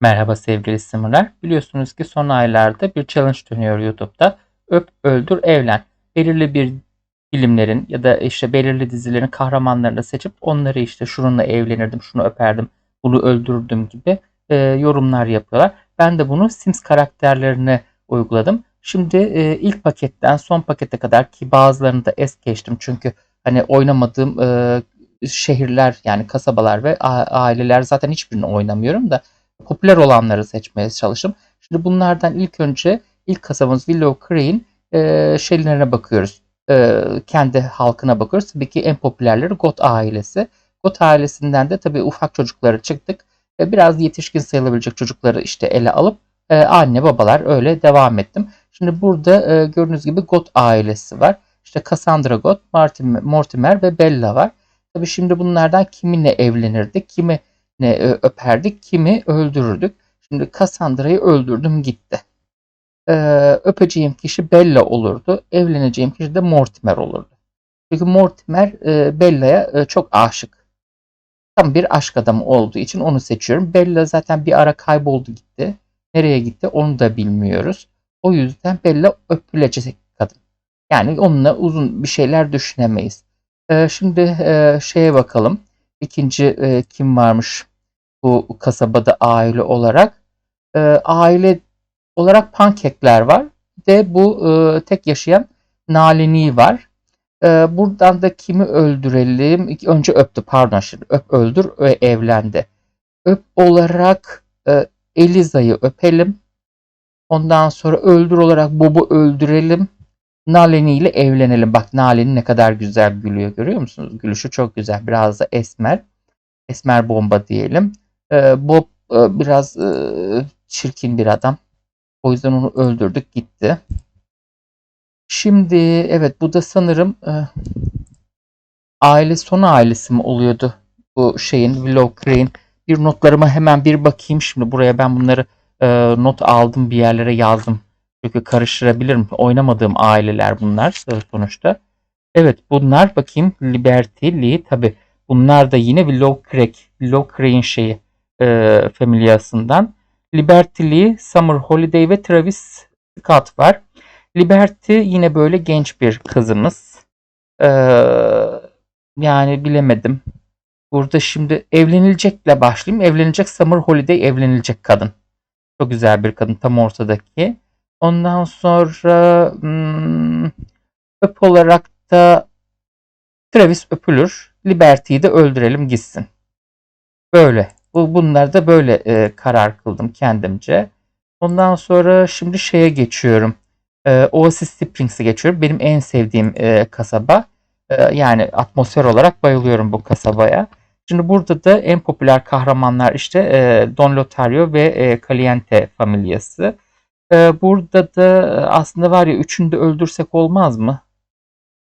Merhaba sevgili simurlar. Biliyorsunuz ki son aylarda bir challenge dönüyor YouTube'da. Öp, öldür, evlen. Belirli bir filmlerin ya da işte belirli dizilerin kahramanlarını seçip onları işte şununla evlenirdim, şunu öperdim, bunu öldürürdüm gibi e, yorumlar yapıyorlar. Ben de bunu Sims karakterlerine uyguladım. Şimdi e, ilk paketten son pakete kadar ki bazılarını da es geçtim çünkü hani oynamadığım e, şehirler yani kasabalar ve aileler zaten hiçbirini oynamıyorum da popüler olanları seçmeye çalıştım. Şimdi bunlardan ilk önce ilk kasabamız Willow Crane e, şeylerine bakıyoruz. E, kendi halkına bakıyoruz. Tabii ki en popülerleri Got ailesi. Got ailesinden de tabii ufak çocukları çıktık. E, biraz yetişkin sayılabilecek çocukları işte ele alıp e, anne babalar öyle devam ettim. Şimdi burada e, gördüğünüz gibi Got ailesi var. İşte Cassandra Got, Martin, Mortimer ve Bella var. Tabii şimdi bunlardan kiminle evlenirdik, kimi ne öperdik, kimi öldürürdük. Şimdi Cassandra'yı öldürdüm gitti. Ee, öpeceğim kişi Bella olurdu. Evleneceğim kişi de Mortimer olurdu. Çünkü Mortimer e, Bella'ya e, çok aşık. Tam bir aşk adamı olduğu için onu seçiyorum. Bella zaten bir ara kayboldu gitti. Nereye gitti onu da bilmiyoruz. O yüzden Bella öpülecek kadın. Yani onunla uzun bir şeyler düşünemeyiz. Ee, şimdi e, şeye bakalım. İkinci e, kim varmış bu kasabada aile olarak? E, aile olarak pankekler var. De bu e, tek yaşayan Nalini var. E, buradan da kimi öldürelim? Önce öptü pardon şimdi. Öp öldür ve evlendi. Öp olarak e, Eliza'yı öpelim. Ondan sonra öldür olarak Bob'u öldürelim. Nalini ile evlenelim. Bak Nalini ne kadar güzel gülüyor. Görüyor musunuz? Gülüşü çok güzel. Biraz da esmer. Esmer bomba diyelim. Ee, Bob e, biraz e, çirkin bir adam. O yüzden onu öldürdük gitti. Şimdi evet bu da sanırım e, aile son ailesi mi oluyordu bu şeyin Willow Crane. Bir notlarıma hemen bir bakayım şimdi buraya ben bunları e, not aldım bir yerlere yazdım. Çünkü karıştırabilirim. Oynamadığım aileler bunlar sonuçta. Evet bunlar bakayım Liberty, Lee tabi bunlar da yine Creek, Willow Crane şeyi e, familyasından. Liberty Lee, Summer Holiday ve Travis Scott var. Liberty yine böyle genç bir kızımız. Ee, yani bilemedim. Burada şimdi evlenilecekle başlayayım. Evlenecek Summer Holiday evlenilecek kadın. Çok güzel bir kadın tam ortadaki. Ondan sonra hmm, öp olarak da Travis öpülür. Liberty'yi de öldürelim gitsin. Böyle. Bu, bunlar da böyle e, karar kıldım kendimce. Ondan sonra şimdi şeye geçiyorum. E, Oasis Springs'e geçiyorum. Benim en sevdiğim e, kasaba. E, yani atmosfer olarak bayılıyorum bu kasabaya. Şimdi burada da en popüler kahramanlar işte e, Don Lotario ve e, Caliente familyası. E, burada da aslında var ya üçünü de öldürsek olmaz mı?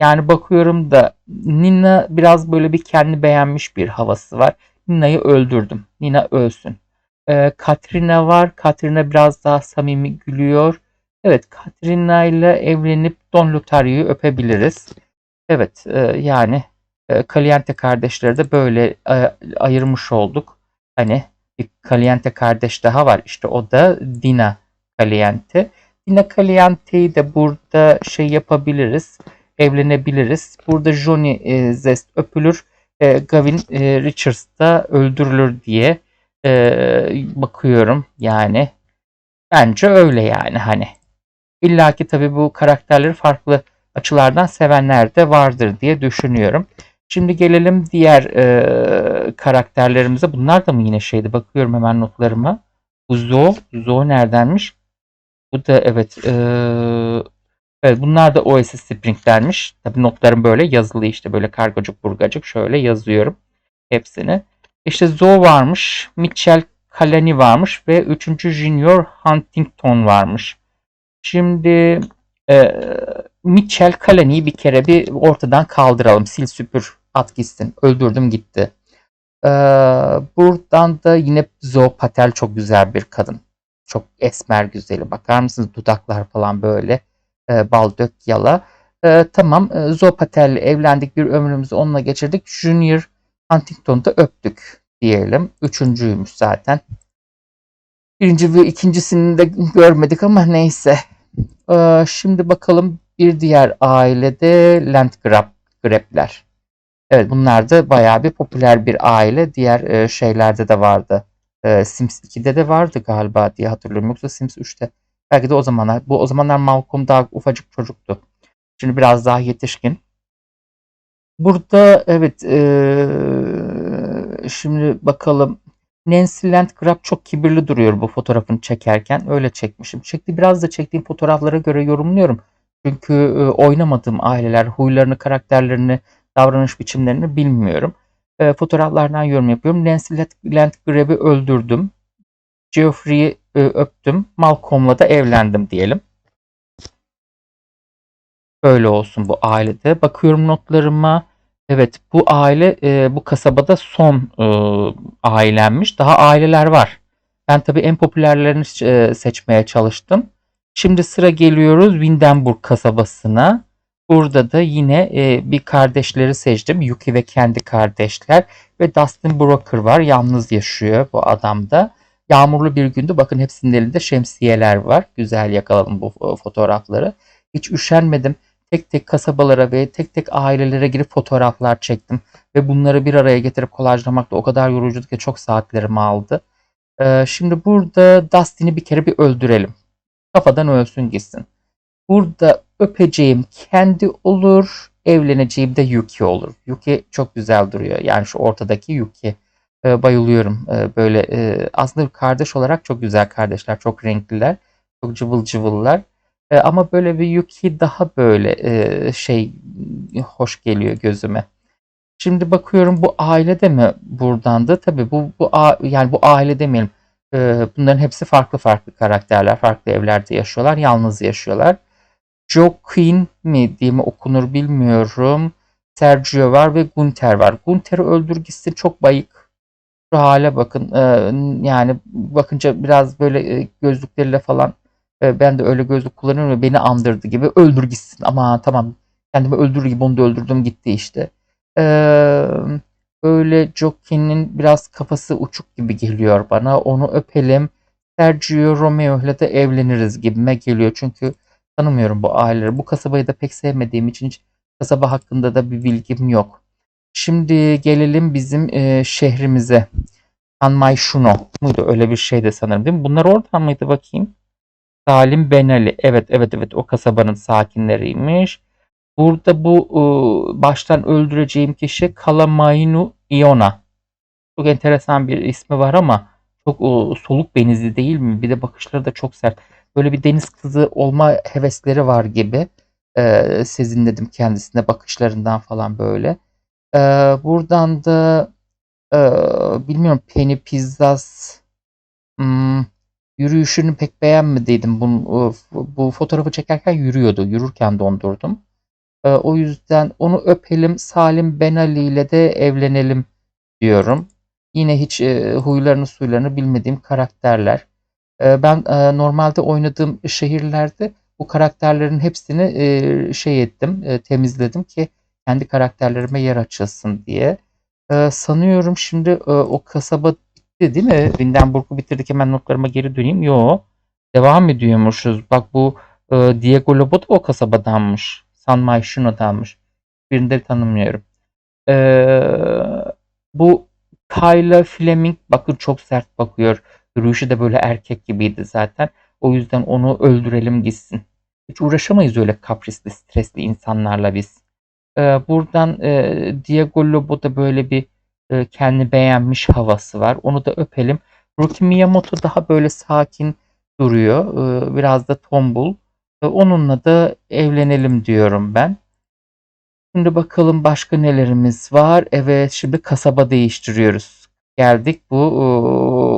Yani bakıyorum da Nina biraz böyle bir kendi beğenmiş bir havası var. Nina'yı öldürdüm. Nina ölsün. Ee, Katrina var. Katrina biraz daha samimi gülüyor. Evet Katrina ile evlenip Don Lotario'yu öpebiliriz. Evet e, yani e, Caliente kardeşleri de böyle e, ayırmış olduk. Hani bir Caliente kardeş daha var. İşte o da Dina Caliente. Dina Caliente'yi de burada şey yapabiliriz. Evlenebiliriz. Burada Johnny e, Zest öpülür. E, Gavin e, Richards da öldürülür diye e, bakıyorum. Yani bence öyle yani hani. İlla ki tabii bu karakterleri farklı açılardan sevenler de vardır diye düşünüyorum. Şimdi gelelim diğer e, karakterlerimize. Bunlar da mı yine şeydi? Bakıyorum hemen notlarıma. Bu Zo. Zo neredenmiş? Bu da evet. E, evet bunlar da Oasis Spring'denmiş. Tabi notlarım böyle yazılı işte böyle kargacık burgacık şöyle yazıyorum hepsini. İşte Zo varmış. Mitchell Kalani varmış ve 3. Junior Huntington varmış. Şimdi e, Mitchell Kalani'yi bir kere bir ortadan kaldıralım. Sil süpür at gitsin. Öldürdüm gitti. Ee, buradan da yine Zoe Patel çok güzel bir kadın. Çok esmer güzeli. Bakar mısınız dudaklar falan böyle e, bal dök yala. Ee, tamam e, Zoe Patel'le evlendik bir ömrümüzü onunla geçirdik. Junior Huntington'da öptük diyelim. Üçüncüymüş zaten. Birinci ve ikincisini de görmedik ama neyse. Ee, şimdi bakalım bir diğer ailede Landgrab Grab'ler. Evet bunlar da bayağı bir popüler bir aile. Diğer e, şeylerde de vardı. E, Sims 2'de de vardı galiba diye hatırlıyorum. Yoksa Sims 3'te. Belki de o zamanlar. Bu o zamanlar Malcolm daha ufacık çocuktu. Şimdi biraz daha yetişkin. Burada evet e, şimdi bakalım. Nancy Landgraf çok kibirli duruyor bu fotoğrafını çekerken. Öyle çekmişim. Çekti biraz da çektiğim fotoğraflara göre yorumluyorum. Çünkü e, oynamadığım aileler, huylarını, karakterlerini, davranış biçimlerini bilmiyorum. E, fotoğraflardan yorum yapıyorum. Nancy Landgraf'i öldürdüm. Geoffrey'i e, öptüm. Malcolm'la da evlendim diyelim. Böyle olsun bu ailede. Bakıyorum notlarıma. Evet bu aile e, bu kasabada son e, ailenmiş. Daha aileler var. Ben tabii en popülerlerini e, seçmeye çalıştım. Şimdi sıra geliyoruz Windenburg kasabasına. Burada da yine e, bir kardeşleri seçtim. Yuki ve kendi kardeşler. Ve Dustin Broker var. Yalnız yaşıyor bu adamda. Yağmurlu bir gündü. Bakın hepsinin elinde şemsiyeler var. Güzel yakaladım bu e, fotoğrafları. Hiç üşenmedim tek tek kasabalara ve tek tek ailelere girip fotoğraflar çektim. Ve bunları bir araya getirip kolajlamak da o kadar yorucuydu ki çok saatlerimi aldı. Ee, şimdi burada Dustin'i bir kere bir öldürelim. Kafadan ölsün gitsin. Burada öpeceğim kendi olur, evleneceğim de Yuki olur. Yuki çok güzel duruyor. Yani şu ortadaki Yuki. Ee, bayılıyorum. Ee, böyle e, aslında kardeş olarak çok güzel kardeşler. Çok renkliler. Çok cıvıl cıvıllar. E, ama böyle bir Yuki daha böyle e, şey hoş geliyor gözüme. Şimdi bakıyorum bu ailede mi buradandı? Tabii bu bu yani bu aile demeyelim. E, bunların hepsi farklı farklı karakterler, farklı evlerde yaşıyorlar, yalnız yaşıyorlar. Joaquin mi diye mi okunur bilmiyorum. Sergio var ve Gunter var. Gunter'i öldür gitsin çok bayık. Şu hale bakın. yani bakınca biraz böyle gözlükleriyle falan e, ben de öyle gözlük kullanıyorum ve beni andırdı gibi öldür gitsin. Ama tamam kendimi öldürür gibi onu da öldürdüm gitti işte. Ee, öyle Jockey'nin biraz kafası uçuk gibi geliyor bana. Onu öpelim. Sergio Romeo ile de evleniriz gibime geliyor. Çünkü tanımıyorum bu aileleri. Bu kasabayı da pek sevmediğim için hiç kasaba hakkında da bir bilgim yok. Şimdi gelelim bizim e, şehrimize. Anmayşuno muydu? Öyle bir şeydi sanırım değil mi? Bunlar oradan mıydı bakayım? Salim Benali. Evet evet evet o kasabanın sakinleriymiş. Burada bu e, baştan öldüreceğim kişi Kalamainu Iona. Çok enteresan bir ismi var ama çok e, soluk benizli değil mi? Bir de bakışları da çok sert. Böyle bir deniz kızı olma hevesleri var gibi. E, sezinledim kendisine bakışlarından falan böyle. E, buradan da e, bilmiyorum Penny Pizzas hmm, Yürüyüşünü pek beğenmediydim. Bu, bu fotoğrafı çekerken yürüyordu. Yürürken dondurdum. Ee, o yüzden onu öpelim. Salim Benali ile de evlenelim diyorum. Yine hiç e, huylarını suylarını bilmediğim karakterler. Ee, ben e, normalde oynadığım şehirlerde bu karakterlerin hepsini e, şey ettim, temizledim ki kendi karakterlerime yer açılsın diye. Ee, sanıyorum şimdi o kasaba bitti değil mi? Windenburg'u bitirdik hemen notlarıma geri döneyim. Yo. Devam ediyormuşuz. Bak bu e, Diego Lobo da o kasabadanmış. San Maishino'danmış. Birini de tanımıyorum. E, bu Kyla Fleming bakın çok sert bakıyor. Yürüyüşü de böyle erkek gibiydi zaten. O yüzden onu öldürelim gitsin. Hiç uğraşamayız öyle kaprisli, stresli insanlarla biz. Ee, buradan e, Diego Lobo da böyle bir e, kendi beğenmiş havası var. Onu da öpelim. Ruki Miyamoto daha böyle sakin duruyor. E, biraz da tombul. E, onunla da evlenelim diyorum ben. Şimdi bakalım başka nelerimiz var. Evet şimdi kasaba değiştiriyoruz. Geldik bu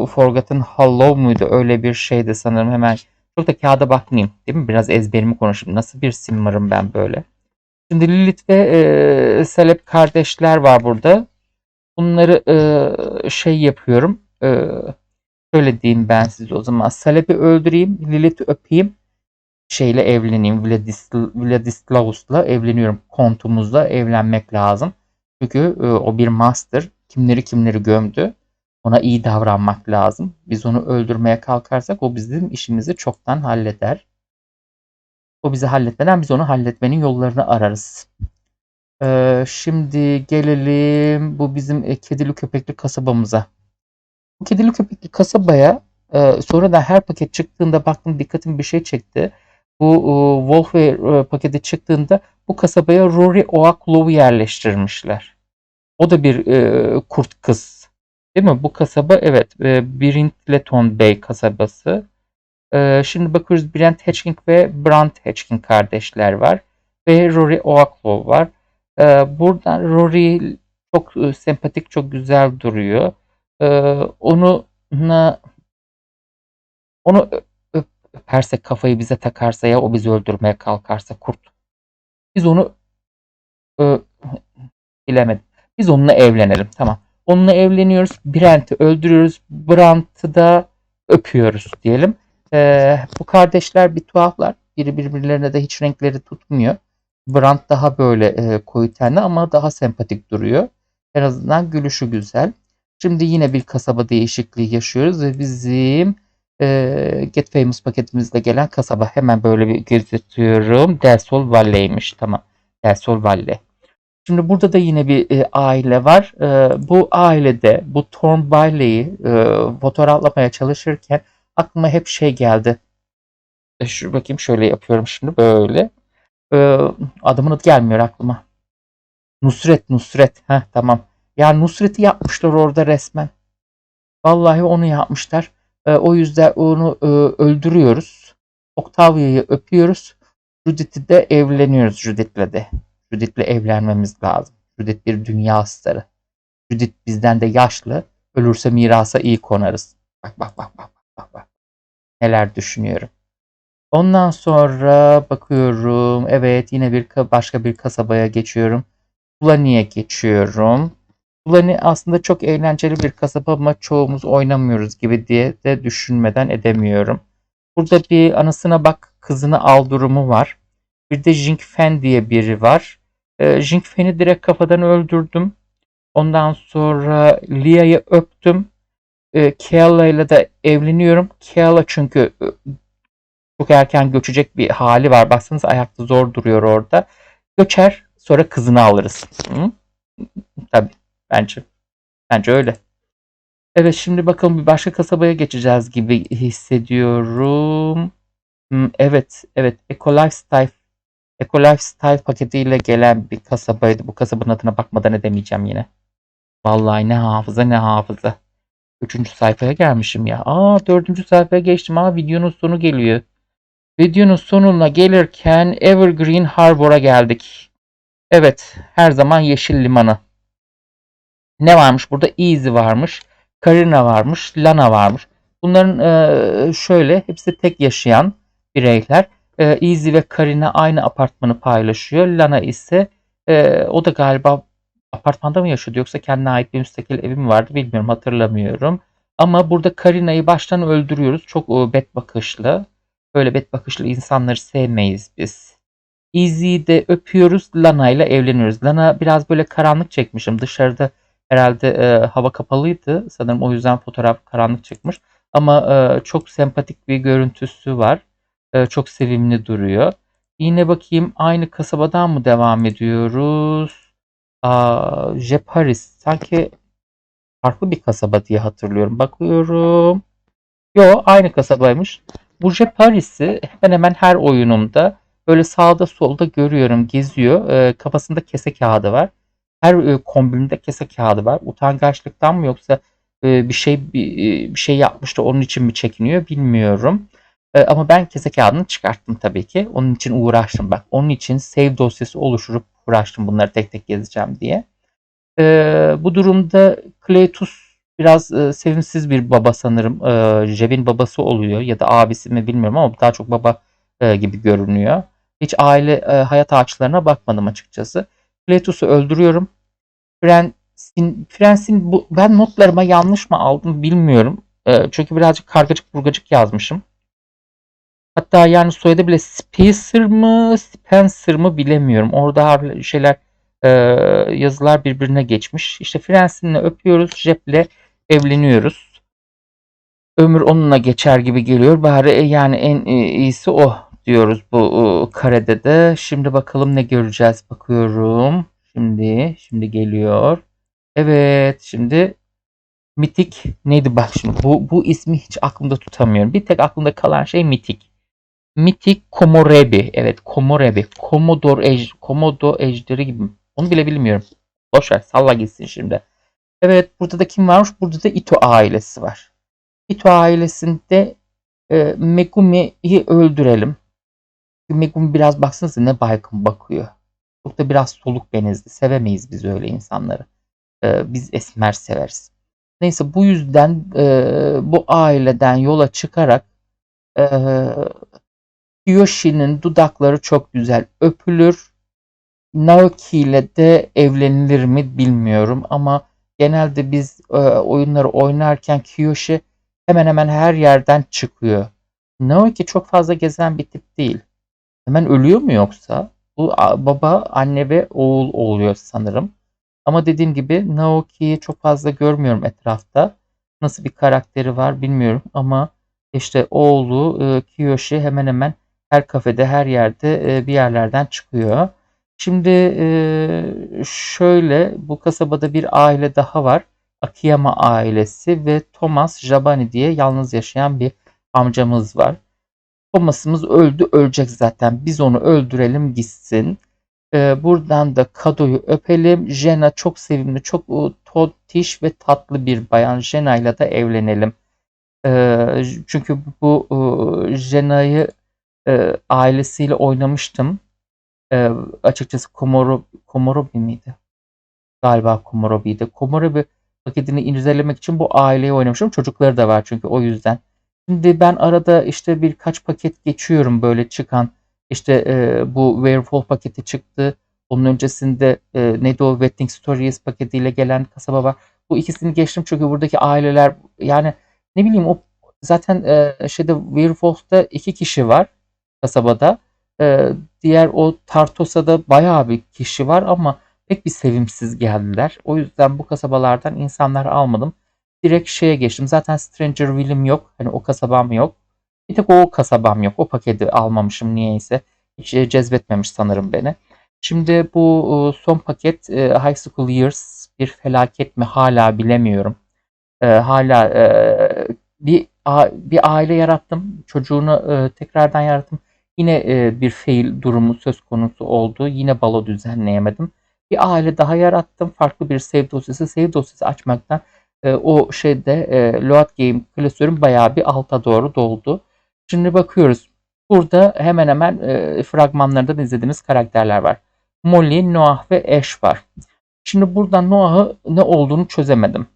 e, Forgotten Hollow muydu? Öyle bir şeydi sanırım. Hemen çok da kağıda bakmayayım. Değil mi? Biraz ezberimi konuşayım. Nasıl bir simmarım ben böyle. Şimdi Lilith ve e, Celeb kardeşler var burada. Bunları e, şey yapıyorum. E, şöyle diyeyim ben size o zaman. Salep'i öldüreyim. Lilith'i öpeyim. Şeyle evleneyim. Vladis, Vladislaus'la evleniyorum. Kontumuzla evlenmek lazım. Çünkü e, o bir master. Kimleri kimleri gömdü. Ona iyi davranmak lazım. Biz onu öldürmeye kalkarsak o bizim işimizi çoktan halleder. O bizi halletmeden biz onu halletmenin yollarını ararız. Ee, şimdi gelelim bu bizim e, kedili köpekli kasabamıza. Bu kedili köpekli kasabaya e, sonradan her paket çıktığında baktım dikkatim bir şey çekti. Bu e, Wolfware e, paketi çıktığında bu kasabaya Rory Oaklov'u yerleştirmişler. O da bir e, kurt kız. Değil mi? Bu kasaba evet e, Brintleton Bay kasabası. E, şimdi bakıyoruz Brent Hatchking ve Brant Hatchking kardeşler var. Ve Rory Oaklov var. E, buradan Rory çok e, sempatik, çok güzel duruyor. E, onu onu ö- öp- öperse kafayı bize takarsa ya o bizi öldürmeye kalkarsa kurt. Biz onu ö, bilemedim. Biz onunla evlenelim. Tamam. Onunla evleniyoruz. Brent'i öldürüyoruz. Brant'ı da öpüyoruz diyelim. Ee, bu kardeşler bir tuhaflar. Biri birbirlerine de hiç renkleri tutmuyor. Brant daha böyle e, koyu tenli ama daha sempatik duruyor. En azından gülüşü güzel. Şimdi yine bir kasaba değişikliği yaşıyoruz ve bizim e, Get Famous paketimizde gelen kasaba hemen böyle bir gözetiyorum. Del Sol Valley'miş. Tamam. Del Sol Valley. Şimdi burada da yine bir e, aile var. E, bu ailede bu Thorn Bailey'i e, fotoğraflamaya çalışırken aklıma hep şey geldi. E, şu bakayım şöyle yapıyorum şimdi böyle. E, adamın adı gelmiyor aklıma. Nusret Nusret. Heh, tamam. Ya Nusret'i yapmışlar orada resmen. Vallahi onu yapmışlar. E, o yüzden onu e, öldürüyoruz. Octavia'yı öpüyoruz. Judith'i de evleniyoruz Judith'le de. Judith'le evlenmemiz lazım. Judith bir dünya starı. Judith bizden de yaşlı. Ölürse mirasa iyi konarız. Bak bak bak bak bak bak. Neler düşünüyorum. Ondan sonra bakıyorum. Evet yine bir ka- başka bir kasabaya geçiyorum. Fulani'ye geçiyorum. Fulani aslında çok eğlenceli bir kasaba ama çoğumuz oynamıyoruz gibi diye de düşünmeden edemiyorum. Burada bir anısına bak kızını al durumu var. Bir de Jing Fen diye biri var. E, Jing Fen'i direkt kafadan öldürdüm. Ondan sonra Lia'yı öptüm. E, Keala ile de evleniyorum. Keala çünkü e, çok erken göçecek bir hali var. Baksanıza ayakta zor duruyor orada. Göçer sonra kızını alırız. Hı? Tabii bence. Bence öyle. Evet şimdi bakalım bir başka kasabaya geçeceğiz gibi hissediyorum. Evet, evet. Ecolifestyle Ecolifestyle paketiyle gelen bir kasabaydı. Bu kasabanın adına bakmadan edemeyeceğim yine. Vallahi ne hafıza ne hafıza. Üçüncü sayfaya gelmişim ya. Aa dördüncü sayfaya geçtim ama videonun sonu geliyor. Videonun sonuna gelirken Evergreen Harbor'a geldik. Evet, her zaman yeşil limanı. Ne varmış burada? Easy varmış. Karina varmış. Lana varmış. Bunların şöyle hepsi tek yaşayan bireyler. E, Easy ve Karina aynı apartmanı paylaşıyor. Lana ise e, o da galiba apartmanda mı yaşıyordu yoksa kendine ait bir müstakil evi mi vardı bilmiyorum hatırlamıyorum. Ama burada Karina'yı baştan öldürüyoruz. Çok e, bet bakışlı. Böyle bet bakışlı insanları sevmeyiz biz. Easy'yi de öpüyoruz. Lana ile evleniyoruz. Lana biraz böyle karanlık çekmişim. Dışarıda herhalde e, hava kapalıydı. Sanırım o yüzden fotoğraf karanlık çıkmış. Ama e, çok sempatik bir görüntüsü var. E, çok sevimli duruyor. Yine bakayım aynı kasabadan mı devam ediyoruz? Aa, Jeparis. Sanki farklı bir kasaba diye hatırlıyorum. Bakıyorum. Yo aynı kasabaymış. Bu Jeparis'i hemen hemen her oyunumda böyle sağda solda görüyorum. Geziyor. E, kafasında kese kağıdı var. Her e, kombininde kese kağıdı var. Utangaçlıktan mı yoksa e, bir şey bir, e, bir şey yapmıştı onun için mi çekiniyor bilmiyorum. E, ama ben kese kağıdını çıkarttım tabii ki. Onun için uğraştım bak. Onun için save dosyası oluşturup uğraştım bunları tek tek gezeceğim diye. E, bu durumda Cletus biraz e, sevimsiz bir baba sanırım. E, Jev'in babası oluyor ya da abisi mi bilmiyorum ama daha çok baba e, gibi görünüyor. Hiç aile e, hayat ağaçlarına bakmadım açıkçası. Cletus'u öldürüyorum. Frans'in, Frans'in bu, ben notlarıma yanlış mı aldım bilmiyorum. E, çünkü birazcık kargacık burgacık yazmışım. Hatta yani soyadı bile Spencer mı Spencer mı bilemiyorum. Orada harfler- şeyler e, yazılar birbirine geçmiş. İşte Fransız'la öpüyoruz. Jep'le evleniyoruz. Ömür onunla geçer gibi geliyor. Bari e, yani en e, iyisi o diyoruz bu e, karede de. Şimdi bakalım ne göreceğiz bakıyorum. Şimdi şimdi geliyor. Evet şimdi Mitik neydi bak şimdi bu, bu ismi hiç aklımda tutamıyorum. Bir tek aklımda kalan şey Mitik. Mitik Komorebi. Evet Komorebi. Komodor ej Komodo ejderi gibi. Onu bile bilmiyorum. Boşver salla gitsin şimdi. Evet burada da kim varmış? Burada da Ito ailesi var. Ito ailesinde e, Megumi'yi öldürelim. Megumi biraz baksanıza ne baygın bakıyor. Çok da biraz soluk benizli. Sevemeyiz biz öyle insanları. E, biz esmer severiz. Neyse bu yüzden e, bu aileden yola çıkarak e, Yoshi'nin dudakları çok güzel öpülür. Naoki ile de evlenilir mi bilmiyorum ama genelde biz e, oyunları oynarken Kiyoshi hemen hemen her yerden çıkıyor. Naoki çok fazla gezen bir tip değil. Hemen ölüyor mu yoksa? Bu baba, anne ve oğul oluyor sanırım. Ama dediğim gibi Naoki'yi çok fazla görmüyorum etrafta. Nasıl bir karakteri var bilmiyorum ama işte oğlu e, Kiyoshi hemen hemen her kafede her yerde e, bir yerlerden çıkıyor. Şimdi e, şöyle bu kasabada bir aile daha var. Akiyama ailesi ve Thomas Jabani diye yalnız yaşayan bir amcamız var. Thomas'ımız öldü ölecek zaten biz onu öldürelim gitsin. Ee, buradan da Kado'yu öpelim. Jena çok sevimli, çok totiş ve tatlı bir bayan. Jena ile de evlenelim. Çünkü bu e, Jena'yı e, ailesiyle oynamıştım. E, açıkçası Komoro, Komorobi miydi? Galiba Komorobi'ydi. Komorobi paketini incelemek için bu aileyi oynamışım. Çocukları da var çünkü o yüzden. Şimdi ben arada işte birkaç paket geçiyorum böyle çıkan işte e, bu Werewolf paketi çıktı. Onun öncesinde e, neydi o Wedding Stories paketiyle gelen kasaba var. Bu ikisini geçtim çünkü buradaki aileler yani ne bileyim o zaten e, şeyde Werewolf'ta iki kişi var kasabada. E, diğer o Tartosa'da bayağı bir kişi var ama pek bir sevimsiz geldiler. O yüzden bu kasabalardan insanlar almadım. Direkt şeye geçtim. Zaten Stranger Will'im yok. Hani o kasabam yok. Bir tek o kasabam yok. O paketi almamışım niyeyse. Hiç e, cezbetmemiş sanırım beni. Şimdi bu e, son paket e, High School Years bir felaket mi hala bilemiyorum. Hala bir bir aile yarattım. Çocuğunu tekrardan yarattım. Yine bir fail durumu söz konusu oldu. Yine balo düzenleyemedim. Bir aile daha yarattım. Farklı bir save dosyası. Save dosyası açmaktan o şeyde load game klasörüm bayağı bir alta doğru doldu. Şimdi bakıyoruz. Burada hemen hemen e, fragmanlarından izlediğimiz karakterler var. Molly, Noah ve Ash var. Şimdi burada Noah'ı ne olduğunu çözemedim.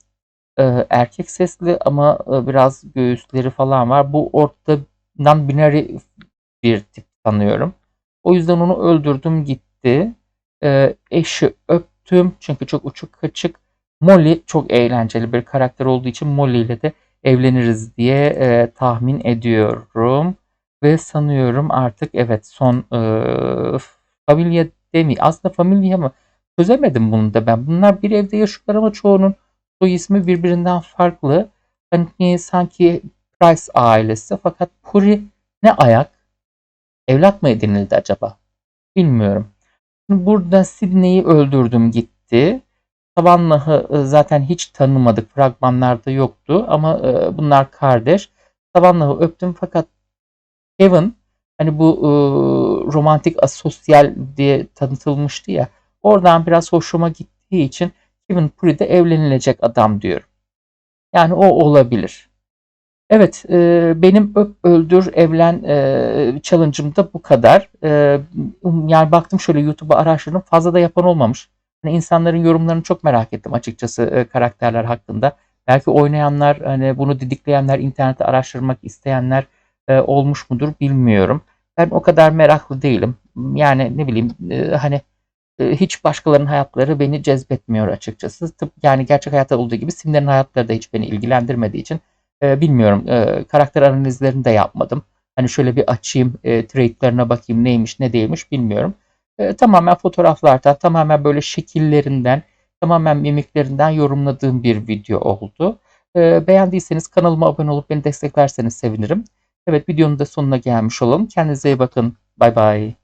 E, erkek sesli ama e, biraz göğüsleri falan var. Bu ortada non-binary bir tip sanıyorum. O yüzden onu öldürdüm gitti. E, Ash'i öptüm çünkü çok uçuk kaçık. Molly çok eğlenceli bir karakter olduğu için Molly ile de evleniriz diye e, tahmin ediyorum. Ve sanıyorum artık evet son e, familya demi aslında familya mı çözemedim bunu da ben. Bunlar bir evde yaşıyorlar ama çoğunun soy ismi birbirinden farklı. Hani sanki Price ailesi fakat Puri ne ayak? Evlat mı edinildi acaba? Bilmiyorum. Burada Sidney'i öldürdüm gitti. Savannah'ı e, zaten hiç tanımadık. Fragmanlarda yoktu ama e, bunlar kardeş. Savannah'ı öptüm fakat Kevin hani bu e, romantik asosyal diye tanıtılmıştı ya. Oradan biraz hoşuma gittiği için Kevin Puri de evlenilecek adam diyorum. Yani o olabilir. Evet, e, benim öp öldür evlen e, challenge'ım da bu kadar. E, yani baktım şöyle YouTube'a araştırdım fazla da yapan olmamış. Hani insanların yorumlarını çok merak ettim açıkçası e, karakterler hakkında. Belki oynayanlar, hani bunu didikleyenler, internette araştırmak isteyenler e, olmuş mudur bilmiyorum. Ben o kadar meraklı değilim. Yani ne bileyim e, hani e, hiç başkalarının hayatları beni cezbetmiyor açıkçası. Tıp yani gerçek hayatta olduğu gibi simlerin hayatları da hiç beni ilgilendirmediği için e, bilmiyorum. E, karakter analizlerini de yapmadım. Hani şöyle bir açayım, e, trade'lerine bakayım neymiş ne değilmiş bilmiyorum e, tamamen fotoğraflardan, tamamen böyle şekillerinden, tamamen mimiklerinden yorumladığım bir video oldu. Ee, beğendiyseniz kanalıma abone olup beni desteklerseniz sevinirim. Evet videonun da sonuna gelmiş olalım. Kendinize iyi bakın. Bay bay.